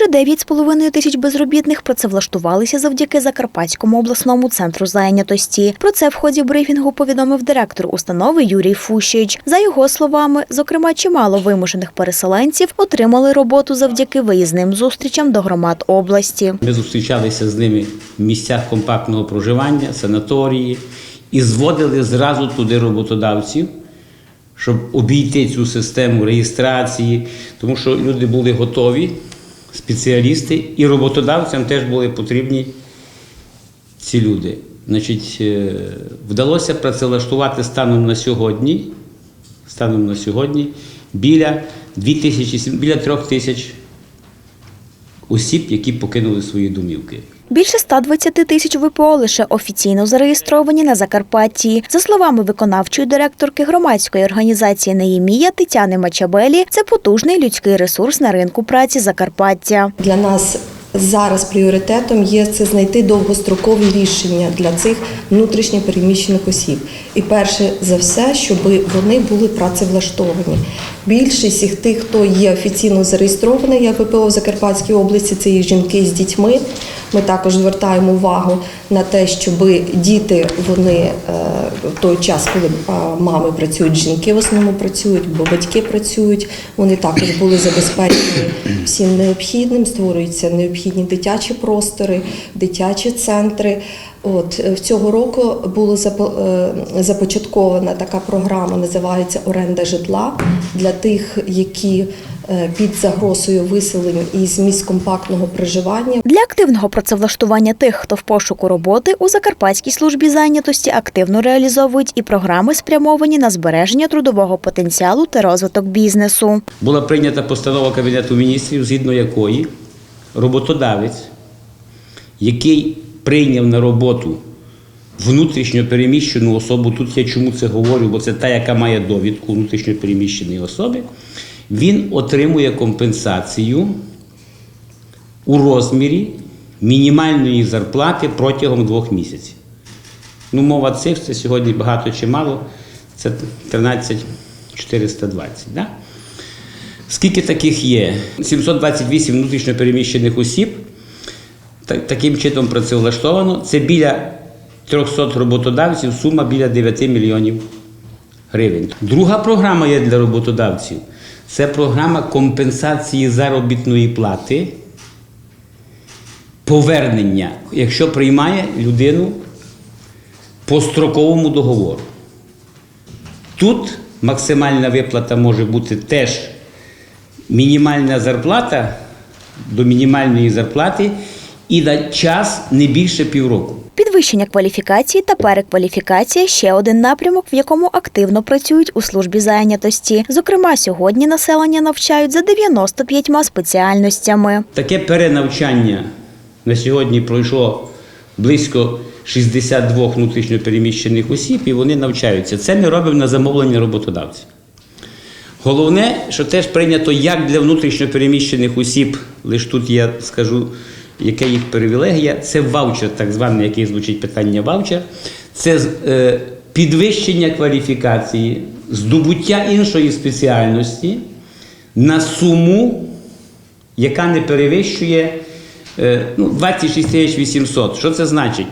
Майже 9,5 тисяч безробітних працевлаштувалися завдяки Закарпатському обласному центру зайнятості. Про це в ході брифінгу повідомив директор установи Юрій Фущич. За його словами, зокрема, чимало вимушених переселенців отримали роботу завдяки виїзним зустрічам до громад області. Ми зустрічалися з ними в місцях компактного проживання, санаторії і зводили зразу туди роботодавців, щоб обійти цю систему реєстрації, тому що люди були готові, спеціалісти, і роботодавцям теж були потрібні ці люди. Значить, е, вдалося працевлаштувати станом на сьогодні, станом на сьогодні біля 2000, біля 3 тисяч осіб, які покинули свої домівки. Більше 120 тисяч ВПО лише офіційно зареєстровані на Закарпатті. За словами виконавчої директорки громадської організації Неємія Тетяни Мачабелі, це потужний людський ресурс на ринку праці Закарпаття. Для нас зараз пріоритетом є це знайти довгострокові рішення для цих внутрішньопереміщених осіб. І перше за все, щоб вони були працевлаштовані. Більшість із тих, хто є офіційно зареєстрований як ВПО в Закарпатській області, це є жінки з дітьми. Ми також звертаємо увагу на те, щоб діти вони е, в той час, коли мами працюють, жінки в основному працюють, бо батьки працюють, вони також були забезпечені всім необхідним. Створюються необхідні дитячі простори, дитячі центри. От е, в цього року була е, започаткована така програма, називається Оренда житла для тих, які під загрозою виселення із місць компактного проживання Для активного працевлаштування тих, хто в пошуку роботи, у Закарпатській службі зайнятості активно реалізовують і програми, спрямовані на збереження трудового потенціалу та розвиток бізнесу. Була прийнята постанова Кабінету міністрів, згідно якої роботодавець, який прийняв на роботу внутрішньо переміщену особу, тут я чому це говорю, бо це та, яка має довідку внутрішньо переміщеної особи, він отримує компенсацію у розмірі мінімальної зарплати протягом двох місяців. Ну, мова цифр, це сьогодні багато чи мало, це 13 420. Да? Скільки таких є? 728 внутрішньо переміщених осіб таким чином працевлаштовано. Це біля 300 роботодавців, сума біля 9 мільйонів гривень. Друга програма є для роботодавців. Це програма компенсації заробітної плати, повернення, якщо приймає людину по строковому договору. Тут максимальна виплата може бути теж мінімальна зарплата до мінімальної зарплати і на час не більше півроку. Підвищення кваліфікації та перекваліфікація ще один напрямок, в якому активно працюють у службі зайнятості. Зокрема, сьогодні населення навчають за 95 спеціальностями. Таке перенавчання на сьогодні пройшло близько 62 внутрішньопереміщених осіб, і вони навчаються. Це ми робимо на замовлення роботодавця. Головне, що теж прийнято як для внутрішньопереміщених осіб, лише тут я скажу, яка їх привілегія, це ваучер, так званий, який звучить питання ваучер. Це е, підвищення кваліфікації, здобуття іншої спеціальності на суму яка не перевищує е, ну, 26 тисяч 800. Що це значить?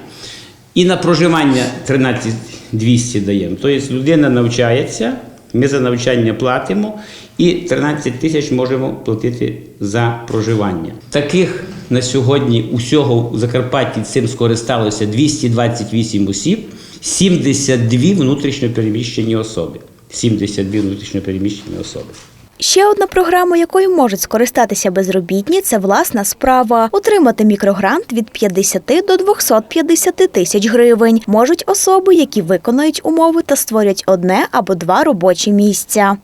І на проживання 13 200 даємо. Тобто людина навчається, ми за навчання платимо, і 13 тисяч можемо платити за проживання. Таких на сьогодні усього у Закарпатті цим скористалося 228 осіб, 72 внутрішньопереміщені особи. 72 внутрішньопереміщені особи. Ще одна програма, якою можуть скористатися безробітні, це власна справа. Отримати мікрогрант від 50 до 250 тисяч гривень. Можуть особи, які виконують умови та створять одне або два робочі місця.